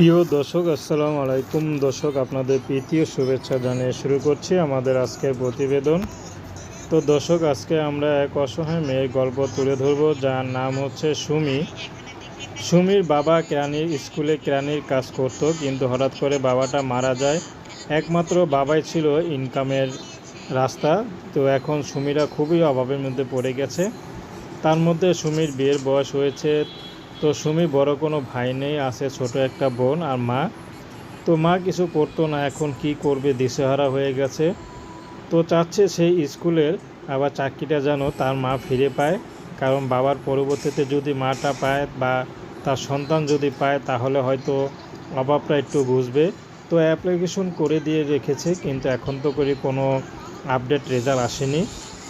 প্রিয় দর্শক, আসসালামু আলাইকুম। দর্শক, আপনাদের প্রীতীয় শুভেচ্ছা জানিয়ে শুরু করছি আমাদের আজকের প্রতিবেদন। তো দর্শক, আজকে আমরা এক অসহায় মেয়ের গল্প তুলে ধরব, যার নাম হচ্ছে সুমি। সুমির বাবা কেরানির স্কুলে কেরানির কাজ করত, কিন্তু হঠাৎ করে বাবাটা মারা যায়। একমাত্র বাবাই ছিল ইনকামের রাস্তা। তো এখন সুমিরা খুবই অভাবের মধ্যে পড়ে গেছে। তার মধ্যে সুমির বিয়ের বয়স হয়েছে তো সুমি, বড় কোনো ভাই নেই, আছে ছোট একটা বোন আর মা। তো মা কিছু করতো না, এখন কি করবে, দিশেহারা হয়ে গেছে। তো চাচ্ছে সেই স্কুলের, আবার চাকরিটা যেন তার মা ফিরে পায়। কারণ বাবার পরবর্তীতে যদি মাটা পায় বা তার সন্তান যদি পায়, তাহলে হয়তো অভাবটা একটু বুঝবে। তো অ্যাপ্লিকেশন করে দিয়ে রেখেছে, কিন্তু এখন তো করে কোনো আপডেট রেজাল্ট আসেনি।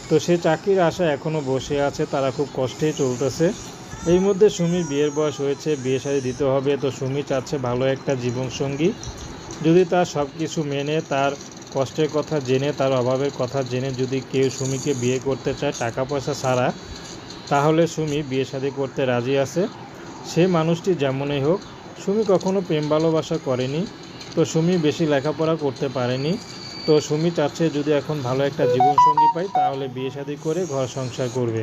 তো সে চাকরির আশা এখনও বসে আছে, তারা খুব কষ্টেই চলতেছে। এই মধ্যে সুমির বিয়ের বয়স হয়েছে, বিয়ে শাড়ি দিতে হবে। তো সুমি চাচ্ছে ভালো একটা জীবনসঙ্গী। যদি তার সব কিছু মেনে, তার কষ্টের কথা জেনে, তার অভাবের কথা জেনে যদি কেউ সুমিকে বিয়ে করতে চায় টাকা পয়সা ছাড়া, তাহলে সুমি বিয়ে শাদী করতে রাজি আছে। সে মানুষটি যেমনই হোক, সুমি কখনো প্রেম ভালোবাসা করেনি। তো সুমি বেশি লেখাপড়া করতে পারেনি। তো সুমি চাচ্ছে যদি এখন ভালো একটা জীবনসঙ্গী পাই, তাহলে বিয়ে শাদী করে ঘর সংসার করবে।